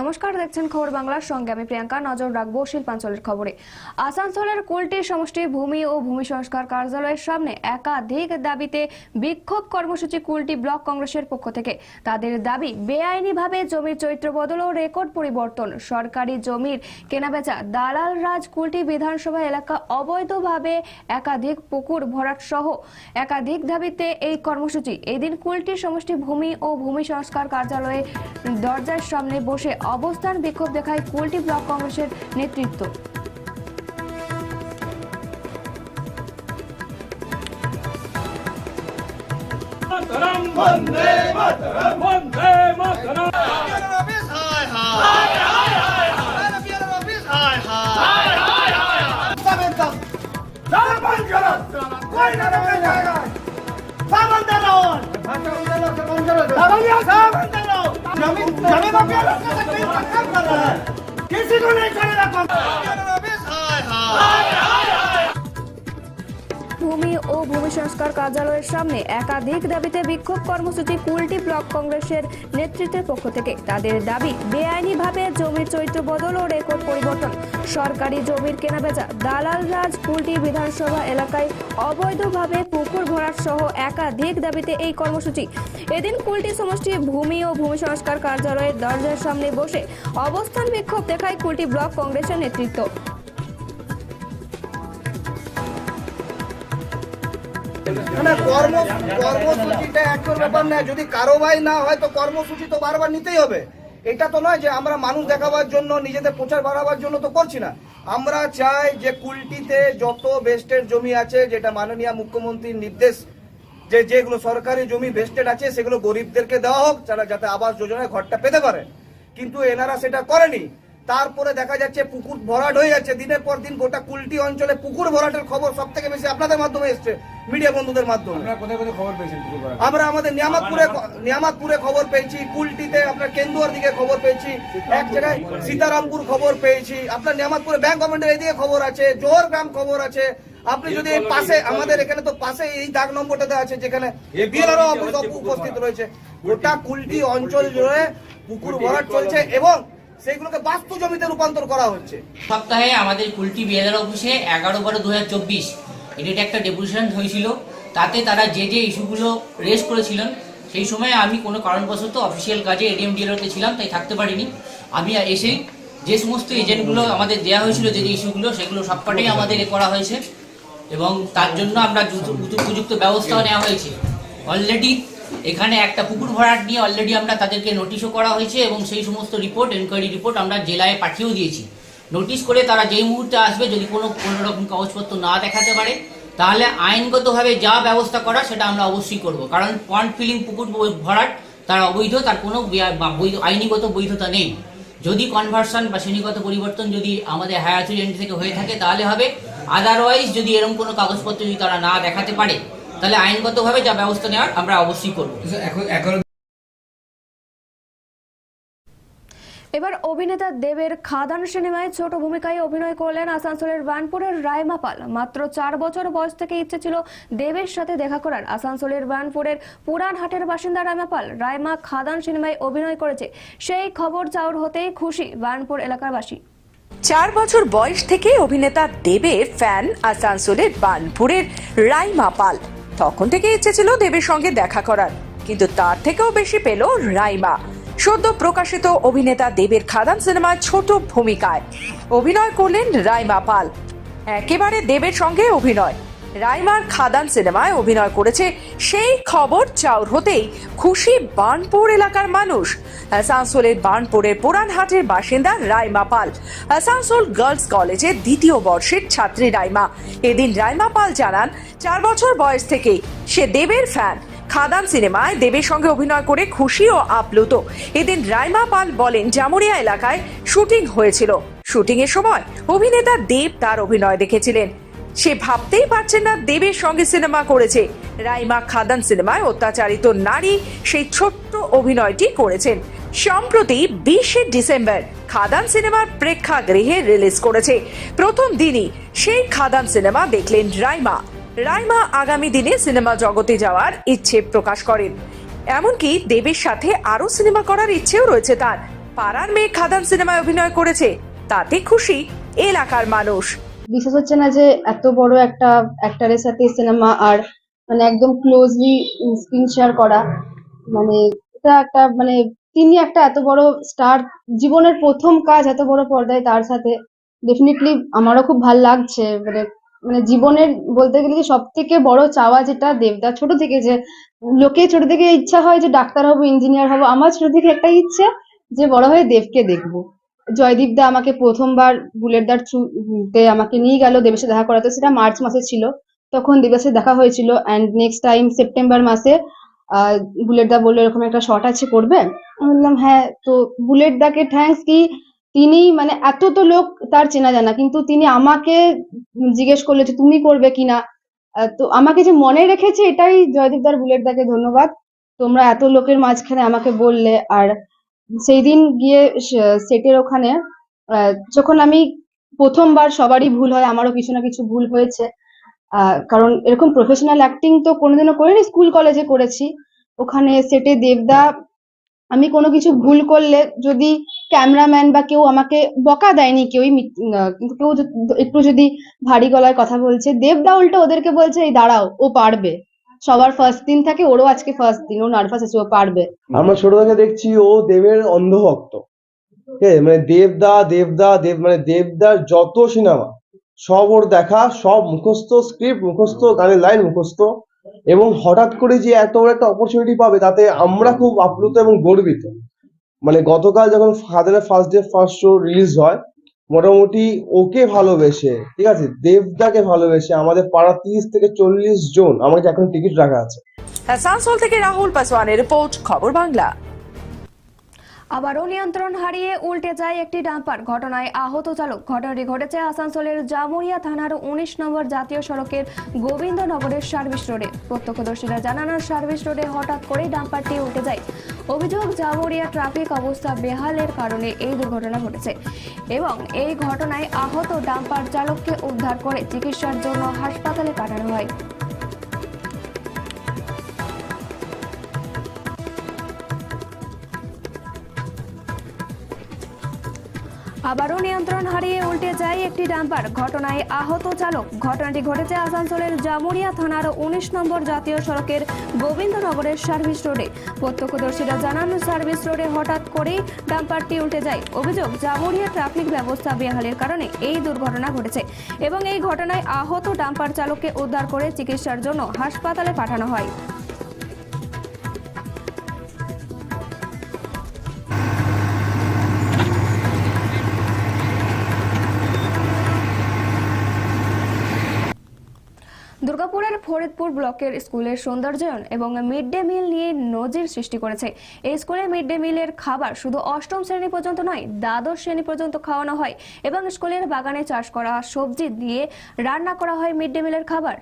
নমস্কার, দেখছেন খবর বাংলার সঙ্গে। আমি প্রিয়াঙ্কা, নজর রাখব শিল্পাঞ্চলের খবরে। আসানসোলের কুলটি সমষ্টি ভূমি ও ভূমি সংস্কার কার্যালয়ের সামনে একাধিক দাবিতে বিক্ষোভ কর্মসূচি কুলটি ব্লক কংগ্রেসের পক্ষ থেকে। তাদের দাবি, বেআইনিভাবে জমির চরিত্র বদল ও রেকর্ড পরিবর্তন। সরকারি জমির কেনাবেচা দালাল রাজ কুলটি বিধানসভা এলাকা অবৈধভাবে একাধিক পুকুর ভরাট সহ একাধিক দাবিতে এই কর্মসূচি। এদিন কুলটি সমষ্টি ভূমি ও ভূমি সংস্কার কার্যালয়ে দরজার সামনে বসে অবস্থান বিক্ষোভ দেখায় কুলটি ব্লক কংগ্রেসের নেতৃত্ব। বন্দে মাতরম जमीन जमीन माफिया लोग का कोई टक्कर कर रहा है किसी को नहीं करेगा काम ভূমি ও ভূমি সংস্কার কার্যালয়ের সামনে একাধিক দাবিতে বিক্ষোভ কর্মসূচি কুলটি ব্লক কংগ্রেসের নেতৃত্বের পক্ষ থেকে। তাদের দাবি, বেআইনিভাবে জমির চরিত্র বদল ও রেকর্ড পরিবর্তন। সরকারি জমির কেনাবেচা, দালাল রাজ কুলটি বিধানসভা এলাকায় অবৈধভাবে পুকুর ভরাট সহ একাধিক দাবিতে এই কর্মসূচি। এদিন কুলটি সমষ্টি ভূমি ও ভূমি সংস্কার কার্যালয়ের দরজার সামনে বসে অবস্থান বিক্ষোভ দেখায় কুলটি ব্লক কংগ্রেসের নেতৃত্ব। না কর্ম, কর্মসূচিটা একটার ব্যাপার না যদি কারোবাই না হয়, তো কর্মসূচি তো বারবার নিতেই হবে। এটা তো নয় যে আমরা মানুষ দেখাবার জন্য, নিজেদের প্রচার বাড়াবার জন্য তো করছি না। আমরা চাই যে কুলটিতে যত বেস্টের জমি আছে, যেটা মাননীয় মুখ্যমন্ত্রীর নির্দেশ, যে যেগুলো সরকারি জমি বেস্টেড আছে, সেগুলো গরিবদেরকে দেওয়া হোক যারা যাতে আবাস যোজনায় ঘরটা পেতে পারে। কিন্তু এনারা সেটা করেনি। তারপরে দেখা যাচ্ছে পুকুর ভরাট হয়ে যাচ্ছে। দিনের পর দিন গোটা কুলটি অঞ্চলে পুকুর ভরাটের খবর সব থেকে বেশি আপনাদের মাধ্যমে এসছে মিডিয়া বন্ধুদের মাধ্যমে। আমরা আমাদের নিয়ামতপুরে নিয়ামতপুরে খবর পেয়েছি কুলটিতে আপনার কেন্দুয়ার দিকে খবর পেয়েছি এক জায়গায় সীতারামপুর খবর পেয়েছি আপনার নিয়ামতপুরে ব্যাংক গভর্নমেন্টের এদিকে খবর আছে জোহর গ্রাম খবর আছে। আপনি যদি পাশে আমাদের এখানে তো পাশে এই দাগ নম্বরটাতে আছে যেখানে বিএলআরও উপস্থিত রয়েছে। গোটা কুলটি অঞ্চল জুড়ে পুকুর ভরাট চলছে এবং সেইগুলোকে বাস্তু জমিতে রূপান্তর করা হচ্ছে। সপ্তাহে আমাদের কুলটি বিএলআর অফিসে এগারো বারো দু হাজার চব্বিশ এডিট একটা ডেপুটেশন হয়েছিল। তাতে তারা যে যে ইস্যুগুলো রেজ করেছিলেন, সেই সময় আমি কোনো কারণবশত অফিসিয়াল কাজে এডিএম ডিএলআরতে ছিলাম, তাই থাকতে পারিনি। আমি এসেই যে সমস্ত এজেন্টগুলো আমাদের দেওয়া হয়েছিল, যে যে ইস্যুগুলো, সেগুলো সবকটাই আমাদের এ করা হয়েছে। এবং তার জন্য আমরা উপযুক্ত ব্যবস্থাও নেওয়া হয়েছে। অলরেডি এখানে একটা পুকুর ভরাট নিয়ে অলরেডি আমরা তাদেরকে নোটিশও করা হয়েছে এবং সেই সমস্ত রিপোর্ট এনকোয়ারি রিপোর্ট আমরা জেলায় পাঠিয়েও দিয়েছি। নোটিশ করে তারা যেই মুহূর্তে আসবে, যদি কোনো কোনো রকম কাগজপত্র না দেখাতে পারে, তাহলে আইনগতভাবে যা ব্যবস্থা করা সেটা আমরা অবশ্যই করব। কারণ পয়েন্ট ফিলিং পুকুর ভরাট, তার অবৈধ, তার কোনো বৈধ, আইনিগত বৈধতা নেই। যদি কনভার্সন বা শ্রেণীগত পরিবর্তন যদি আমাদের হায়ার থেকে হয়ে থাকে, তাহলে হবে। আদারওয়াইজ যদি এরকম কোনো কাগজপত্র যদি তারা না দেখাতে পারে তাহলে আইনগতভাবে যা ব্যবস্থা নেওয়ার আমরা অবশ্যই করব। এখন এখন এবার অভিনেতা দেবের খাদান সিনেমায় ছোট ভূমিকায় অভিনয় করলেন আসানসোলের বানপুরের রায়মা পাল মাত্র চার বছর বয়স থেকে ইচ্ছে ছিল দেবের সাথে দেখা করার। আসানসোলের বানপুরের পুরান হাটের বাসিন্দা রায়মা পাল রায়মা খাদান সিনেমায় অভিনয় করেছে। সেই খবর চাউর হতেই খুশি বানপুর এলাকারবাসী। চার বছর বয়স থেকে অভিনেতা দেবের ফ্যান আসানসোলের বানপুরের রাইমা পাল তখন থেকে ইচ্ছে ছিল দেবের সঙ্গে দেখা করার। কিন্তু তার থেকেও বেশি পেল রাইমা, সদ্য প্রকাশিত অভিনেতা দেবের খাদান সিনেমার ছোট ভূমিকায়। অভিনয় করলেন রাইমা পাল। একেবারে দেবের সঙ্গে অভিনয়। রাইমার খাদান সিনেমায় অভিনয় করেছে, সেই খবর চাউর হতেই খুশি বার্নপুর এলাকার মানুষ। আসানসোলের বার্নপুরের পুরানহাটের বাসিন্দা রাইমা পাল। আসানসোল গার্লস কলেজের দ্বিতীয় বর্ষের ছাত্রী রাইমা। এদিন রাইমা পাল জানান, চার বছর বয়স থেকেই সে দেবের ফ্যান। খাদান সিনেমায় দেবের সঙ্গে অভিনয় করে খুশি ও আপ্লুত। এদিন রাইমা পাল বলেন, জামুরিয়া এলাকায় শুটিং হয়েছিল। শুটিং এর সময় অভিনেতা দেব তার অভিনয় দেখেছিলেন। সে ভাবতেই পারছে না দেবের সঙ্গে সিনেমা করেছে। রাইমা খাদান সিনেমায় অত্যাচারিত নারী সেই ছোট্ট অভিনয়টি করেছেন। সম্প্রতি বিশে ডিসেম্বর খাদান সিনেমার প্রেক্ষাগৃহে রিলিজ করেছে। প্রথম দিনই সেই খাদান সিনেমা দেখলেন রাইমা। রাইমা আগামী দিনে সিনেমা জগতে যাওয়ার ইচ্ছে প্রকাশ করেন। এমনকি দেবের সাথে আরও সিনেমা করার ইচ্ছেও রয়েছে তার। পাড়ার মেয়ে খাদান সিনেমায় অভিনয় করেছে। তাতে খুশি এলাকার মানুষ। বিশ্বাস হচ্ছে না যে এত বড় একটা অ্যাক্টারের সাথে সিনেমা আর মানে একদম ক্লোজলি স্ক্রিন শেয়ার করা। মানে এটা একটা মানে তিনি একটা এত বড় স্টার জীবনের প্রথম কাজ এত বড় পর্দায় তার সাথে। ডেফিনেটলি আমারও খুব ভালো লাগছে। মানে মানে জীবনের বলতে গেলে যে সব থেকে বড় চাওয়া যেটা দেবদা ছোট থেকে যে লোকে ছোট থেকে ইচ্ছা হয় যে ডাক্তার হব ইঞ্জিনিয়ার হব, আমার ছোট থেকে একটাই ইচ্ছে যে বড় হয়ে দেবকে দেখব। জয়দীপ দা আমাকে প্রথমবার বুলেট দার থ্রুতে আমাকে নিয়ে গেল দেবের সাথে দেখা করাতে। সেটা মার্চ মাসে ছিল। তখন দেবের সাথে দেখা হয়েছিল অ্যান্ড নেক্সট টাইম সেপ্টেম্বর মাসে বুলেট দা বলল, এরকম একটা শট আছে, করবে? আমি বললাম হ্যাঁ। তো বুলেট দাকে থ্যাঙ্কস কি, তিনি মানে এত তো লোক তার চেনা জানা, কিন্তু তিনি আমাকে জিজ্ঞেস করল যে, তুমি করবে কিনা তো আমাকে যে মনে রেখেছে, এটাই জয়দীপ দার বুলেট দাকে ধন্যবাদ। তোমরা এত লোকের মাঝখানে আমাকে বললে, আর সেই দিন গিয়ে সেটের ওখানে যখন আমি প্রথমবার সবারই ভুল হয়, আমারও কিছু না কিছু ভুল হয়েছে কারণ এরকম প্রফেশনাল অ্যাক্টিং তো কোনোদিনও করিনি স্কুল কলেজে করেছি। ওখানে সেটে দেবদা, আমি কোনো কিছু ভুল করলে যদি ক্যামেরাম্যান বা কেউ আমাকে বকা দেয়নি, কেউই কেউ একটু যদি ভারী গলায় কথা বলছে, দেবদা উল্টো ওদেরকে বলছে, এই দাঁড়াও, ও পারবে। সবার ফার্স্ট দিন থাকে, ওরও আজকে ফার্স্ট দিন, ও নার্ভাস আছে, ও পারবে। আমরা ছোট থেকে দেখছি ও দেবের অন্ধভক্ত। মানে দেবদা দেবদা, দেব মানে দেবদার যত সিনেমা, সব ওর দেখা, সব মুখস্থ স্ক্রিপ্ট মুখস্থ গানের লাইন মুখস্থ। এবং হঠাৎ করে যে এত বড় একটা অপরচুনিটি পাবে, তাতে আমরা খুব আপ্লুত এবং গর্বিত। মানে গতকাল যখন ফাদারের first day first show release হয় মোটামুটি ওকে ভালোবেসে, ঠিক আছে? দেবদাকে ভালোবেসে আমাদের পাড়া তিরিশ থেকে চল্লিশ জন, আমার কাছে এখন টিকিট রাখা আছে। আসানসোল থেকে রাহুল পাসওয়ানের রিপোর্ট, খবর বাংলা। আবারও নিয়ন্ত্রণ হারিয়ে উল্টে যায় একটি ডাম্পার। ঘটনায় আহত চালক। ঘটনাটি ঘটেছে আসানসোলের জামুরিয়া থানার উনিশ নম্বর জাতীয় সড়কের গোবিন্দনগরের সার্ভিস রোডে। প্রত্যক্ষদর্শীরা জানান, সার্ভিস রোডে হঠাৎ করেই ডাম্পারটি উল্টে যায়। অভিযোগ, জামুরিয়া ট্রাফিক অবস্থা বেহালের কারণে এই দুর্ঘটনা ঘটেছে এবং এই ঘটনায় আহত ডাম্পার চালককে উদ্ধার করে চিকিৎসার জন্য হাসপাতালে পাঠানো হয়। আবারও নিয়ন্ত্রণ হারিয়ে উল্টে যায় একটি ডাম্পার। ঘটনায় আহত চালক। ঘটনাটি ঘটেছে আসানসোলের জামুরিয়া থানার উনিশ নম্বর জাতীয় সড়কের গোবিন্দনগরের সার্ভিস রোডে। প্রত্যক্ষদর্শীরা জানান, সার্ভিস রোডে হঠাৎ করেই ডাম্পারটি উল্টে যায়। অভিযোগ জামুরিয়া ট্রাফিক ব্যবস্থা বেহালের কারণে এই দুর্ঘটনা ঘটেছে এবং এই ঘটনায় আহত ডাম্পার চালককে উদ্ধার করে চিকিৎসার জন্য হাসপাতালে পাঠানো হয়। ফরিদপুর ব্লকের স্কুলের সৌন্দর্যায়ন এবং মিড ডে মিল নিয়ে নজির সৃষ্টি করেছে। এই স্কুলে মিড ডে মিলের খাবার শুধু অষ্টম শ্রেণি পর্যন্ত নয়, দ্বাদশ শ্রেণি পর্যন্ত খাওয়ানো হয় এবং স্কুলের বাগানে চাষ করা সবজি দিয়ে রান্না করা হয় মিড ডে মিলের খাবার।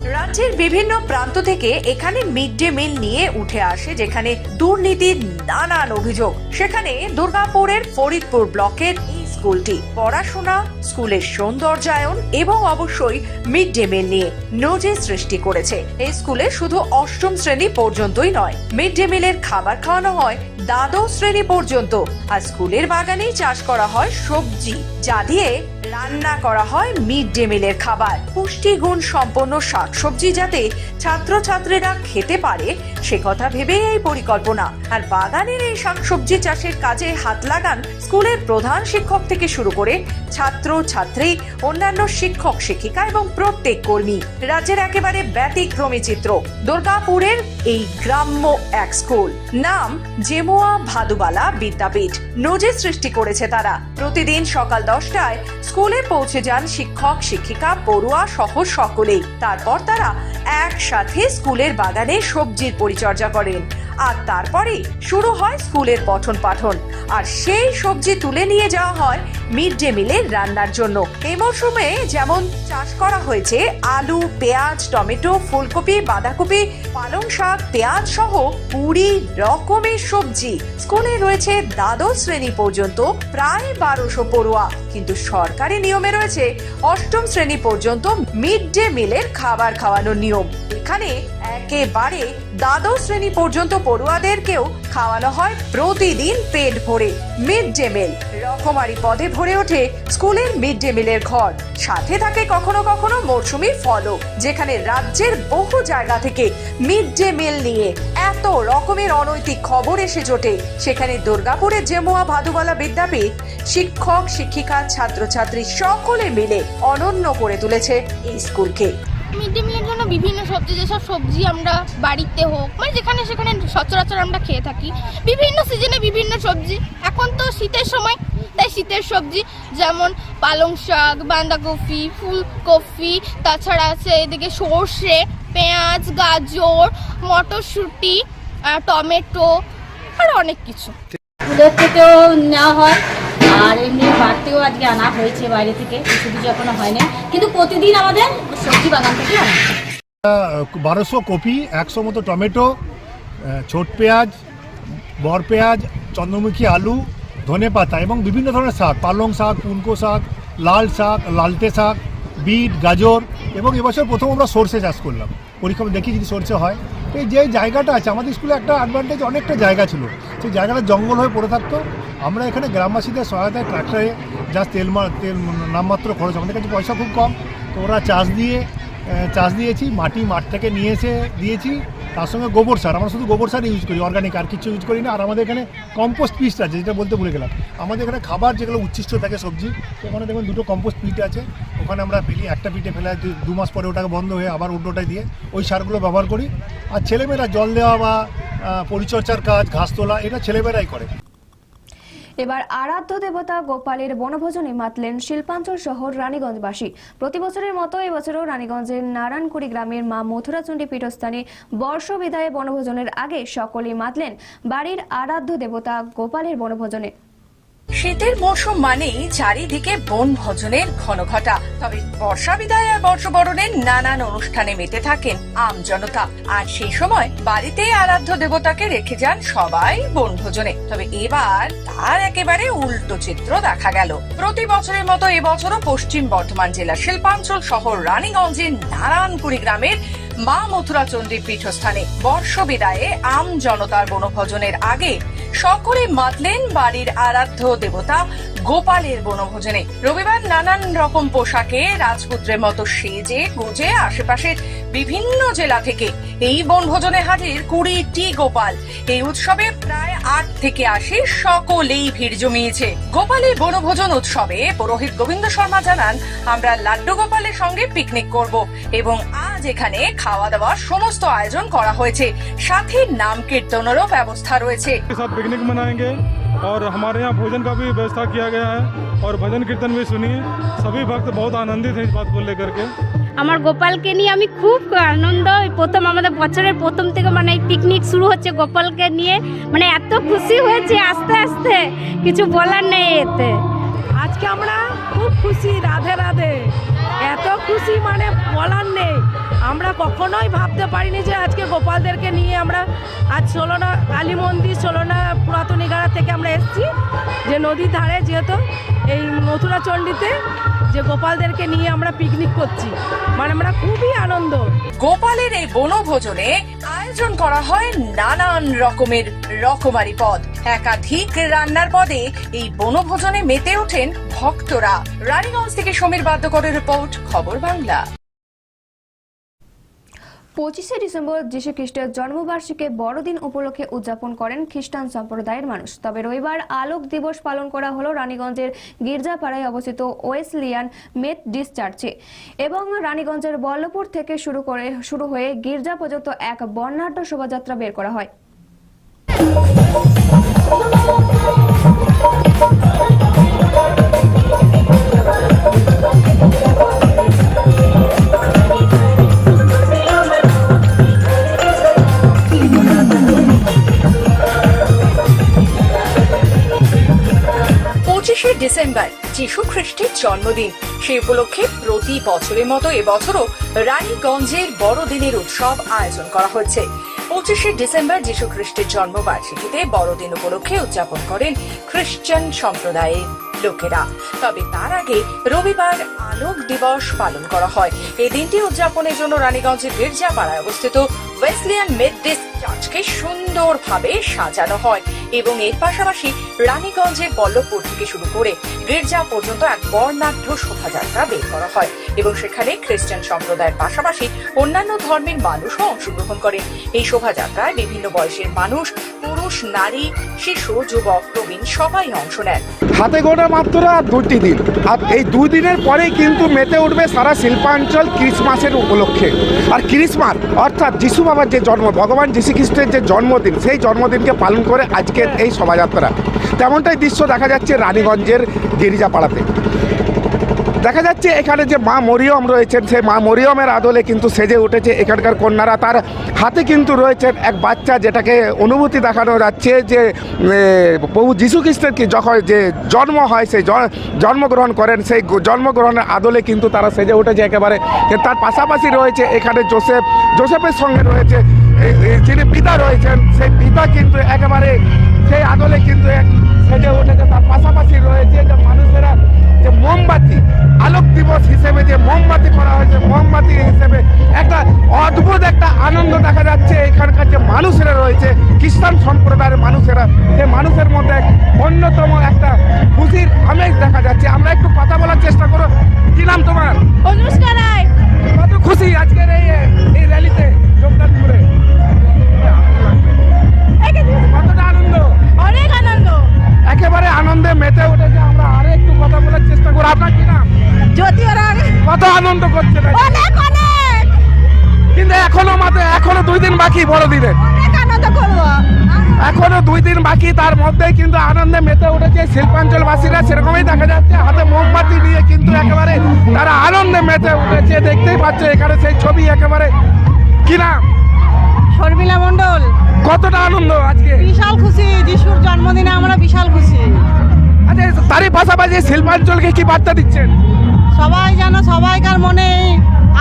রাজ্যের বিভিন্ন প্রান্ত থেকে এখানে মিড ডে মিল নিয়ে উঠে আসে, যেখানে দুর্নীতির নানান অভিযোগ। সেখানে দুর্গাপুরের ফরিদপুর ব্লকের স্কুলটি পড়াশোনা, স্কুলের সৌন্দর্যায়ন এবং অবশ্যই মিড ডে মিল নিয়ে নজির সৃষ্টি করেছে। এই স্কুলে শুধু অষ্টম শ্রেণি পর্যন্তই নয় মিড ডে মিলের খাবার খাওয়ানো হয় দ্বাদশ শ্রেণি পর্যন্ত। আর স্কুলের বাগানেই চাষ করা হয় সবজি, যা দিয়ে রান্না করা হয় মিড ডে মিলের খাবার। পুষ্টিগুণ সম্পন্ন শাকসবজি যাতে ছাত্রছাত্রীরা খেতে পারে, সে কথা ভেবেই এই পরিকল্পনা। আর বাগানের এই শাকসবজি চাষের কাজে হাত লাগান স্কুলের প্রধান শিক্ষক থেকে শুরু করে ছাত্র ছাত্রী অন্যান্য শিক্ষক, শিক্ষিকা এবং প্রত্যেক কর্মী। রাজ্যের একেবারে ব্যতিক্রমী চিত্র, দুর্গাপুরের এই গ্রাম্য এক স্কুল। নাম জেমুয়া ভাদুবালা বিদ্যাপীঠ। নজির সৃষ্টি করেছে তারা। প্রতিদিন সকাল দশটায় স্কুলে পৌঁছে যান শিক্ষক, শিক্ষিকা, পড়ুয়া সহ সকলেই। তারপর তারা একসাথে স্কুলের বাগানে সবজির পরিচর্যা করেন। আর তারপরে শুরু হয় স্কুলের পঠন পাঠন। আর সেই সবজি তুলে নিয়ে যাওয়া হয় মিড ডে মিলের রান্নার জন্য। এই মরশুমে যেমন চাষ করা হয়েছে, আলু, পেঁয়াজ, টমেটো, ফুলকপি, বাঁধাকপি, পালং শাক, পেঁয়াজ সহ কুড়ি রকমের সবজি। স্কুলে রয়েছে দ্বাদশ শ্রেণি পর্যন্ত, প্রায় বারোশো পড়ুয়া। কিন্তু সরকারি নিয়মে রয়েছে অষ্টম শ্রেণি পর্যন্ত মিড ডে মিলের খাবার খাওয়ানোর নিয়ম। এখানে একেবারে দ্বাদশ শ্রেণি পর্যন্ত পড়ুয়াদেরকেও খাওয়ানো হয় প্রতিদিন পেট ভরে মিড ডে মিল। রকমারি পদে ভরে ওঠে স্কুলের মিড ডে মিলের ঘর। সাথে থাকে কখনো কখনো মৌসুমি ফলও, যেখানে রাজ্যের বহু জায়গা থেকে মিড ডে মিল নিয়ে এত রকমের অনৈতিক খবর এসে জোটে। সেখানে দুর্গাপুরের জেমুয়া ভাদুবালা বিদ্যাপীঠ শিক্ষক, শিক্ষিকা, ছাত্রছাত্রী সকলে মিলে অনন্য করে তুলেছে এই স্কুলকে। মিড ডে মিলের জন্য বিভিন্ন সবজি যেসব সবজি আমরা বাড়িতে হোক মানে যেখানে সেখানে সচরাচর আমরা খেয়ে থাকি, বিভিন্ন সিজনে বিভিন্ন সবজি। এখন তো শীতের সময়, তাই শীতের সবজি, যেমন পালং শাক, বাঁধাকপি, ফুলকপি, তাছাড়া আছে এদিকে সর্ষে, পেঁয়াজ, গাজর, মটরশুঁটি টমেটো, আর অনেক কিছু। থেকেও নেওয়া হয়। আর এমনি বাড়তেও আজকে আনা হয়েছে বাইরে থেকে কিছু কিছু এখনও হয়নি। কিন্তু প্রতিদিন আমাদের সবজি বাগান থেকে। বারোশো কপি, একশো মতো টমেটো ছোট পেঁয়াজ বর পেঁয়াজ, চন্দ্রমুখী আলু, ধনে পাতা এবং বিভিন্ন ধরনের শাক, পালং শাক কুনকো শাক, লাল শাক লালতে শাক, বিট, গাজর এবং এবছর প্রথম আমরা সর্ষে চাষ করলাম। পরীক্ষা দেখি যদি সর্ষে হয়। এই যে জায়গাটা আছে, আমাদের স্কুলে একটা অ্যাডভান্টেজ অনেকটা জায়গা ছিল। সেই জায়গাটা জঙ্গল হয়ে পড়ে থাকতো। আমরা এখানে গ্রামবাসীদের সহায়তায় ট্রাক্টরে যা তেল তেল নামমাত্র খরচ। আমাদের কাছে পয়সা খুব কম। তো ওরা চাষ দিয়ে চাষ দিয়েছি, মাটি মাঠ থেকে নিয়ে এসে দিয়েছি। তার সঙ্গে গোবর সার। আমরা শুধু গোবর সার ইউজ করি অর্গানিক আর কিছু ইউজ করি না। আর আমাদের এখানে কম্পোস্ট পিস আছে, যেটা বলতে ভুলে গেলাম। আমাদের এখানে খাবার যেগুলো উচ্ছিষ্ট থাকে সবজি, সেখানে দেখবেন দুটো কম্পোস্ট পিট আছে। ওখানে আমরা ফেলি একটা পিঠে ফেলে দু- মাস পরে ওটাকে বন্ধ হয়ে আবার উল্টোটায় দিয়ে ওই সারগুলো ব্যবহার করি। আর ছেলেমেয়েরা জল দেওয়া বা পরিচর্যার কাজ, ঘাস তোলা, এটা ছেলেমেয়েরাই করে। এবার আরাধ্য দেবতা গোপালের বনভোজনে মাতলেন শিল্পাঞ্চল শহর রানীগঞ্জবাসী। প্রতি বছরের মতো এবছরও রানীগঞ্জের নারায়ণকুড়ি গ্রামের মা মথুরাচণ্ডী পীঠস্থানে বর্ষ বিদায়ে বনভোজনের আগে সকলেই মাতলেন বাড়ির আরাধ্য দেবতা গোপালের বনভোজনে। শীতের মৌসুম মানেই চারিদিকে বন ভজনের ঘন ঘটা। তবে বর্ষা বিদায় আর বর্ষবরণের নানান অনুষ্ঠানে মেতে থাকেন আম জনতা। আর সেই সময় বাড়িতে আরাধ্য দেবতাকে রেখে যান সবাই বনভোজনে তবে এবার তার একেবারে উল্টো চিত্র দেখা গেল। প্রতি বছরের মতো এবছরও পশ্চিম বর্ধমান জেলার শিল্পাঞ্চল শহর রানীগঞ্জের নারায়ণপুরি গ্রামের মা মথুরা পীঠস্থানে বর্ষ বিদায়ে আম জনতার বনভোজনের আগে সকলে মাতলেন বাড়ির আরাধ্য দেবতা গোপালের বনভোজনে। রবিবার নানান রকম পোশাকে রাজপুত্রের মতো সেজে, গুজে আশেপাশের বিভিন্ন জেলা থেকে এই বনভোজনে হাজির কুড়িটি গোপাল। এই উৎসবে প্রায় আট থেকে আশি সকলেই ভিড় জমিয়েছে। গোপালের বনভোজন উৎসবে পুরোহিত গোবিন্দ শর্মা জানান, আমরা লাড্ডু গোপালের সঙ্গে পিকনিক করব এবং আজ এখানে খাওয়া দাওয়ার সমস্ত আয়োজন করা হয়েছে। সাথে নাম কীর্তনেরও ব্যবস্থা রয়েছে। पिकनिक मनाएंगे और हमारे यहाँ भोजन का भी व्यवस्था किया गया है और भजन कीर्तन भी सुनिए सभी भक्त बहुत आनंदित हैं इस बात को लेकर के আমার গোপালকে নিয়ে আমি খুব আনন্দ এই প্রথম আমাদের বছরের প্রথম থেকে মানে এই পিকনিক শুরু হচ্ছে গোপালকে নিয়ে মানে এত খুশি হয়েছে আস্তে আস্তে কিছু বলার নেই এতে আজকে আমরা খুব খুশি রাধে রাধে এত খুশি মানে বলার নেই। আমরা কখনোই ভাবতে পারিনি যে আজকে গোপালদেরকে নিয়ে আমরা আজ ষোলোনা কালী মন্দির ষোলোনা পুরাতন ইগারা থেকে আমরা এসেছি। যে নদীর ধারে যেহেতু এই মথুরা চণ্ডীতে যে গোপালদেরকে নিয়ে আমরা পিকনিক করছি। মানে আমরা খুবই আনন্দ। গোপালের এই বনভোজনে আয়োজন করা হয় নানান রকমের রকমারি পদ। একাধিক রান্নার পদে এই বনভোজনে মেতে ওঠেন ভক্তরা। রানীগঞ্জ থেকে সমীর বাদ্যকরের রিপোর্ট, খবর বাংলা। পঁচিশে ডিসেম্বর যীশু খ্রিস্টের জন্মবার্ষিকী বড়দিন উপলক্ষে উদযাপন করেন খ্রিস্টান সম্প্রদায়ের মানুষ। তবে রবিবার আলোক দিবস পালন করা হলো রানীগঞ্জের গির্জাপাড়ায় অবস্থিত ওয়েসলিয়ান মেথডিস চার্চে এবং রানীগঞ্জের বল্লভপুর থেকে শুরু করে, শুরু হয়ে গির্জা পর্যন্ত এক বর্ণাঢ্য শোভাযাত্রা বের করা হয়। পঁচিশে যীশু খ্রিস্টের জন্মদিন। সেই উপলক্ষে প্রতি বছরের মতো এবছরও রানীগঞ্জের বড়দিনের উৎসব আয়োজন করা হয়েছে পঁচিশে ডিসেম্বর যীশু খ্রিস্টের জন্মবার্ষিকীতে বড়দিন উপলক্ষে উদযাপন করেন খ্রিস্টান সম্প্রদায়ের লোকেরা। তবে তার আগে রবিবার আলোক দিবস পালন করা হয়। এই দিনটি উদযাপনের জন্য রানীগঞ্জের গির্জাপাড়ায় অবস্থিত ওয়েসলিয়ান মেথডিস্ট চার্চকে সুন্দরভাবে সাজানো হয় এবং এর পাশাপাশি রানীগঞ্জের বল্লভপুর থেকে শুরু করে গির্জা পর্যন্ত এক বর্ণাঢ্য শোভাযাত্রা বের করা হয় এবং সেখানে খ্রিস্টান সম্প্রদায়ের পাশাপাশি অন্যান্য ধর্মের মানুষও অংশগ্রহণ করেন। এই শোভাযাত্রায় বিভিন্ন বয়সের মানুষ, পুরুষ, নারী, শিশু, যুবক, প্রবীণ সবাই অংশ নেন। হাতে গোনা মাত্র আর দুটি দিন। আর এই দুই দিনের পরেই কিন্তু মেতে উঠবে সারা শিল্পাঞ্চল ক্রিসমাসের উপলক্ষে। আর ক্রিসমাস, অর্থাৎ যিশু বাবার যে জন্ম, ভগবান যীশু খ্রিস্টের যে জন্মদিন, সেই জন্মদিনকে পালন করে আজকের এই শোভাযাত্রা। তেমনটাই দৃশ্য দেখা যাচ্ছে রানীগঞ্জের গিরিজাপাড়াতে। দেখা যাচ্ছে এখানে যে মা মরিয়ম রয়েছেন, সেই মা মরিয়মের আদলে কিন্তু সেজে উঠেছে এখানকার কন্যারা। তার হাতে কিন্তু রয়েছেন এক বাচ্চা যেটাকে অনুভূতি দেখানো যাচ্ছে যে প্রভু যীশু খ্রিস্টের কি যখন যে জন্ম হয়, সেই জন্মগ্রহণ করেন, সেই জন্মগ্রহণের আদলে কিন্তু তারা সেজে উঠেছে একেবারে। তার পাশাপাশি রয়েছে এখানে জোসেফ। জোসেফের সঙ্গে রয়েছে যিনি পিতা রয়েছেন, সেই পিতা কিন্তু একেবারে সেই আদলে কিন্তু এক সেজে উঠেছে। তার পাশাপাশি রয়েছে যে মানুষেরা যে মোমবাতি, আলোক দিবস হিসেবে যে মোমবাতি করা হয়েছে, মোমবাতি হিসেবে একটা অদ্ভুত একটা আনন্দ দেখা যাচ্ছে। এখানকার যে মানুষেরা রয়েছে, খ্রিস্টান সম্প্রদায়ের মানুষেরা, সেই মানুষের মধ্যে অন্যতম একটা খুশির আমেজ দেখা যাচ্ছে। আমরা একটু কথা বলার চেষ্টা করো। কি নাম তোমার? কত খুশি আজকের এই এই র্যালিতে যোগদান করে কতটা আনন্দ। অনেক আনন্দ। একেবারে আনন্দে মেতে উঠেছে আমরা। আরও একটু কথা বলার চেষ্টা করব আপনার কি নাম? জ্যোতি কত আনন্দ করছে অনেক অনেক। কিন্তু এখনও মাত্র এখনও দুই দিন বাকি বড় দিনের এখনও দুই দিন বাকি তার মধ্যে কিন্তু আনন্দে মেতে উঠেছে শিল্পাঞ্চলবাসীরা। সেরকমই দেখা যাচ্ছে হাতে মোমবাতি নিয়ে কিন্তু একেবারে তারা আনন্দে মেতে উঠেছে। দেখতেই পাচ্ছে এখানে সেই ছবি একেবারে। কি নাম? শর্মিলা মণ্ডল। কতটা আনন্দ আজকে? বিশাল খুশি যিশুর জন্মদিনে আমরা বিশাল খুশি। আচ্ছা তারই পাশাপাশি শিল্পাঞ্চলকে কি বার্তা দিচ্ছেন? সবাই যেন সবাইকার মনে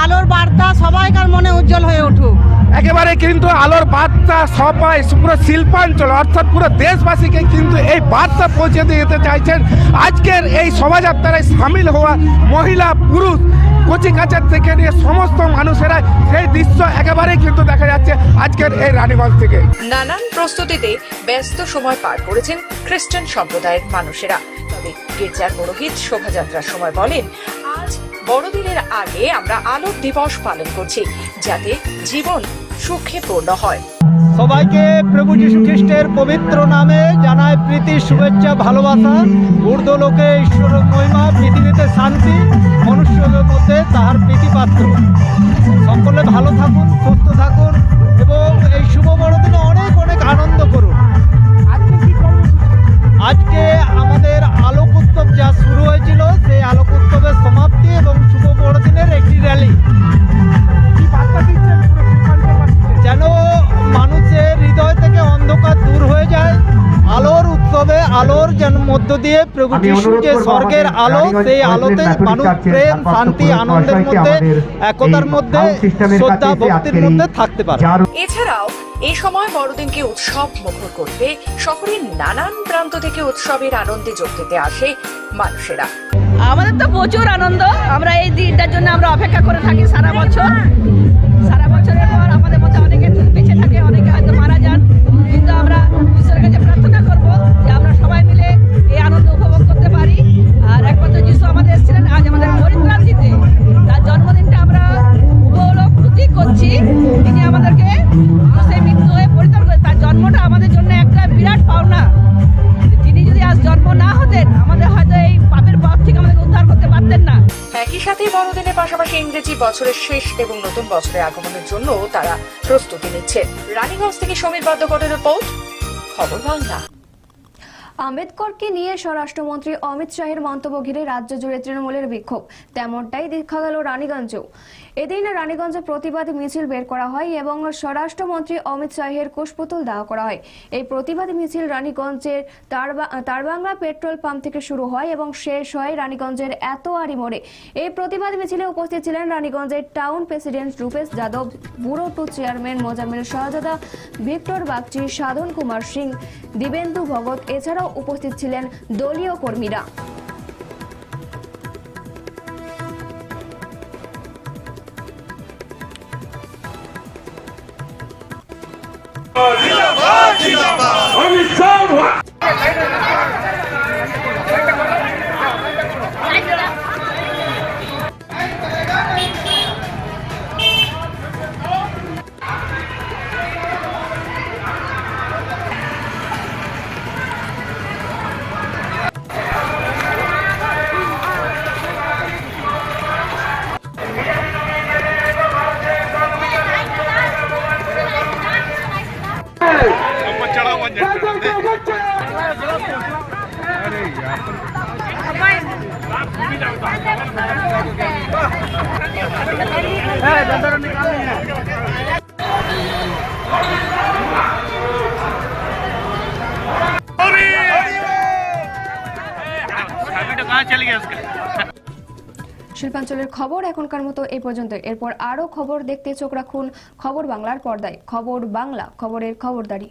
আলোর বার্তা সবাইকার মনে উজ্জ্বল হয়ে উঠুক। একেবারে কিন্তু আলোর বার্তা সবাই, পুরো শিল্পাঞ্চল, অর্থাৎ পুরো দেশবাসীকে কিন্তু এই বার্তা পৌঁছে দিতে চাইছেন। আজকের এই শোভাযাত্রায় সামিল হওয়া মহিলা, পুরুষ, কচি কাচার থেকে নিয়ে সমস্ত মানুষেরা সেই দৃশ্য একেবারেই কিন্তু দেখা যাচ্ছে আজকের এই রানীগঞ্জ থেকে। নানান প্রস্তুতিতে ব্যস্ত সময় পার করেছেন খ্রিস্টান সম্প্রদায়ের মানুষেরা। তবে গির্জার পুরোহিত শোভাযাত্রার সময় বলেন, আজ বড়দিনের আগে আমরা আলোক দিবস পালন করছি, যাতে জীবন সুখে পূর্ণ হয়। সবাইকে প্রভু যীশু খ্রিস্টের পবিত্র নামে জানায় প্রীতি শুভেচ্ছা ভালোবাসা। ঊর্ধ্ব লোকে ঈশ্বর মহিমা পৃথিবীতে শান্তি মনুষ্যদের মধ্যে তাহার প্রীতিপাত্র সকলে ভালো থাকুন সুস্থ থাকুন এবং এই শুভ বড়দিনে অনেক অনেক আনন্দ করুন। আজকে আমাদের আলোক উৎসব যা শুরু হয়েছিল সেই আলোক উৎসবের সমাপ্তি এবং শুভ বড়দিনের একটি র্যালি কি বার্তা দিচ্ছেন? যেন মানুষের হৃদয় থেকে অন্ধকার দূর হয়ে যায়। আলোর উৎসবে আলোর যেন মধ্য দিয়ে প্রভু যিশু যে স্বর্গের আলো সেই আলোতে মানুষ প্রেম শান্তি আনন্দের মধ্যে একতার মধ্যে শ্রদ্ধা ভক্তির মধ্যে থাকতে পারে। এছাড়াও এই সময় বড়দিনকে উৎসব মুখর করতে শহরের নানান প্রান্ত থেকে উৎসবের আনন্দে যোগ দিতে আসে মানুষেরা। আমাদের তো প্রচুর আনন্দ আমরা এই দিনটার জন্য আমরা অপেক্ষা করে থাকি সারা বছর। সারা বছরের পর আমাদের মধ্যে বেঁচে থাকে, অনেকে হয়তো মারা যান। কিন্তু আমরা ঈশ্বরের কাছে প্রার্থনা করব যে আমরা সবাই মিলে এই আনন্দ উপভোগ করতে পারি। আর একমাত্র যিশু আমাদের এসেছিলেন, আজ আমাদের পরিত্রাণ দিতে তার জন্মদিনটা আমরা উপলব্ধি করছি। তিনি আমাদেরকে সাথে বড়দিনের পাশাপাশি ইংরেজি বছরের শেষ এবং নতুন বছরে আগমনের জন্য তারা প্রস্তুতি নিচ্ছে। রানীগঞ্জ থেকে সমীর বাদ্যকরের রিপোর্ট, খবর বাংলা। আম্বেদকরকে নিয়ে স্বরাষ্ট্রমন্ত্রী অমিত শাহের মন্তব্য ঘিরে রাজ্য জুড়ে তৃণমূলের বিক্ষোভ। তেমনটাই দেখা গেল রানীগঞ্জেও। এদিন রানীগঞ্জে প্রতিবাদী মিছিল বের করা হয় এবং স্বরাষ্ট্রমন্ত্রী অমিত শাহের কুশপুতুল দাহ করা হয়। এই প্রতিবাদী মিছিল রানীগঞ্জের তারবা- তারবাংলা পেট্রোল পাম্প থেকে শুরু হয় এবং শেষ হয় রানীগঞ্জের এতোয়ারি মোড়ে। এই প্রতিবাদ মিছিলে উপস্থিত ছিলেন রানীগঞ্জের town president Rupesh Yadav, borough two chairman Mozammel Shahzada, Victor Bagchi, Sadhan Kumar Singh, Dibyendu Bhagat. এছাড়াও উপস্থিত ছিলেন দলীয় কর্মীরা। জিন্দাবাদ জিন্দাবাদ অমিত শাহ শিল্পাঞ্চলের খবর এখনকার মতো এই পর্যন্ত। এরপর আরও খবর দেখতে চোখ রাখুন খবর বাংলার পর্দায়। খবর বাংলা, খবরের খবরদারি।